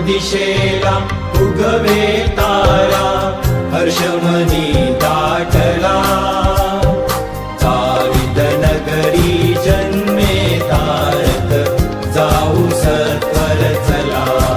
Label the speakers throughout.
Speaker 1: दिशेला उगवे तारा हर्षमनी दाटला. नगरी जन्मे तारक जाऊ सत्वर चला.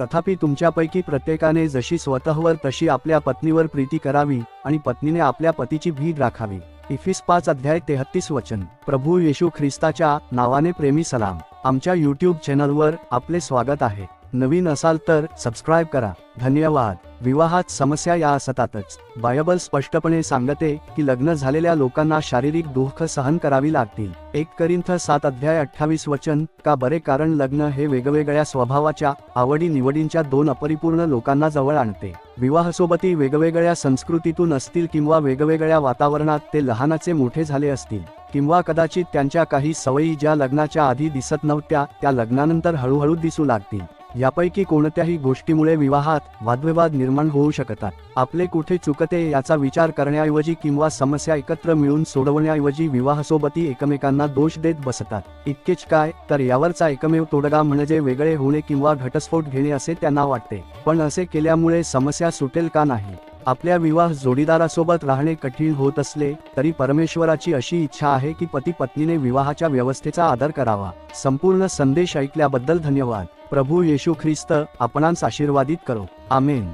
Speaker 2: तथापि तुमच्यापैकी प्रत्येकाने जशी स्वतःवर तशी आपल्या पत्नीवर प्रीती करावी आणि पत्नीने आपल्या पतीची भीड राखावी. इफिस पाच अध्याय तेहत्तीस वचन. प्रभू येशू ख्रिस्ताच्या नावाने प्रेमी सलाम. आमच्या यूट्यूब चॅनलवर आपले स्वागत आहे. नवीन असाल तर सबस्क्राईब करा. धन्यवाद. विवाहात समस्या या असतातच बायबल स्पष्टपणे सांगते की लग्न झालेल्या लोकांना शारीरिक दुःख सहन करावी लागतील. एक करिंथ सात अध्याय अठ्ठावीस वचन का बरे कारण लग्न हे वेगवेगळ्या स्वभावाच्या आवडी निवडींच्या दोन अपरिपूर्ण लोकांना जवळ आणते. विवाहसोबती वेगवेगळ्या संस्कृतीतून असतील किंवा वेगवेगळ्या वातावरणात ते लहानाचे मोठे झाले असतील. किंवा कदाचित त्यांच्या काही सवयी ज्या लग्नाच्या आधी दिसत नव्हत्या त्या लग्नानंतर हळूहळू दिसू लागतील. यापैकी कोणत्याही गोष्टीमुळे विवाहात वादविवाद निर्माण होऊ शकतात. आपले कुठे चुकते याचा विचार करण्याऐवजी किंवा समस्या एकत्र मिळून सोडवण्याऐवजी विवाहासोबती एकमेकांना दोष देत बसतात. इतकेच काय तर यावरचा एकमेव तोडगा म्हणजे वेगळे होणे किंवा घटस्फोट घेणे असे त्यांना वाटते. पण असे केल्यामुळे समस्या सुटेल का नाही? आपल्या विवाह जोडीदारासोबत राहणे कठीण होत असले तरी परमेश्वराची अशी इच्छा आहे की पती पत्नीने विवाहाच्या व्यवस्थेचा आदर करावा. संपूर्ण संदेश ऐकल्याबद्दल धन्यवाद. प्रभू येशू ख्रिस्त आपणांस आशीर्वादित करो. आमेन.